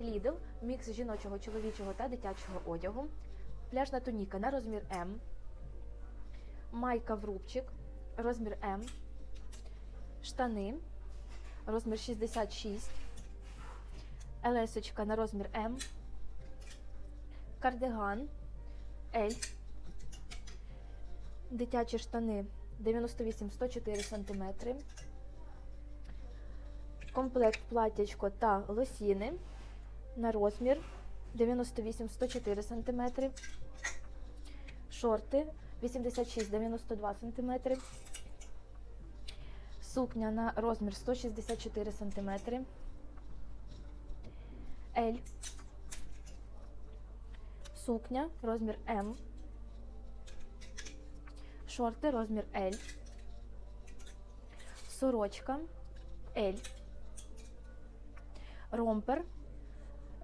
Lidl, мікс жіночого, чоловічого та дитячого одягу, пляжна туніка на розмір М, майка в рубчик, розмір М, штани, розмір 66, елесочка на розмір М, кардиган L, дитячі штани 98-104 см, комплект платтячко та лосіни на розмір 98-104 см, шорти 86-92 см, сукня на розмір 164 см, L, сукня розмір М, шорти розмір L, сорочка L, ромпер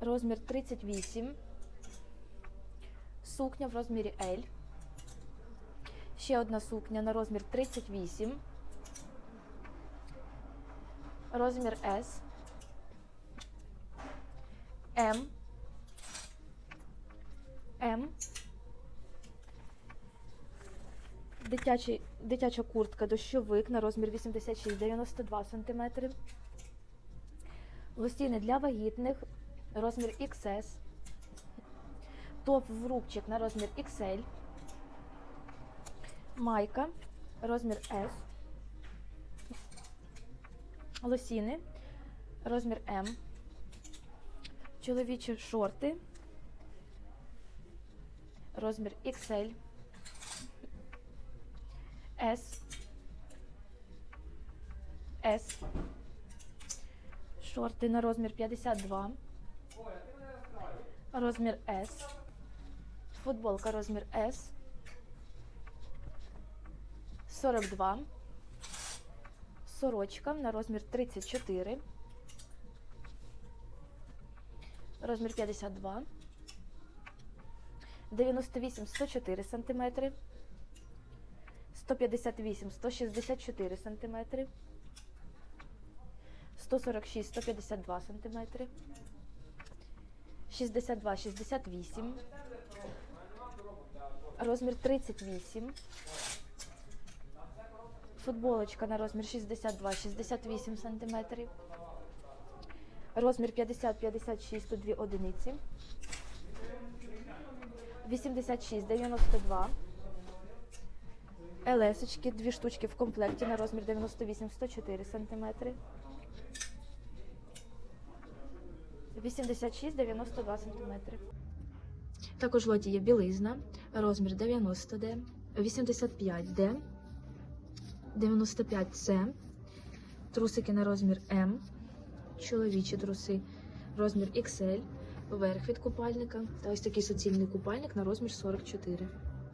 розмір 38, сукня в розмірі L, ще одна сукня на розмір 38, розмір S, М, М, Дитячий, дитяча куртка дощовик на розмір 86-92 см. Лосіни для вагітних розмір XS. Топ в рубчик на розмір XL. Майка розмір S. Лосіни розмір М. Чоловічі шорти розмір XL. S. S. Шорти на розмір 52. Розмір S. Футболка розмір S. 42. Сорочка на розмір 34. Розмір 52. 98 104 сантиметри. 158 164 сантиметри. 146 152 сантиметри. 62, 68, розмір 38, футболочка на розмір 62, 68 сантиметрів. розмір 50, 56, тут 2 одиниці, 86, 92, Елесочки, дві штучки в комплекті на розмір 98-104 сантиметри. 86-92 см. Також в лоті є білизна, розмір 90D, 85D, 95C, трусики на розмір М, чоловічі труси, розмір XL, верх від купальника та ось такий суцільний купальник на розмір 44. см.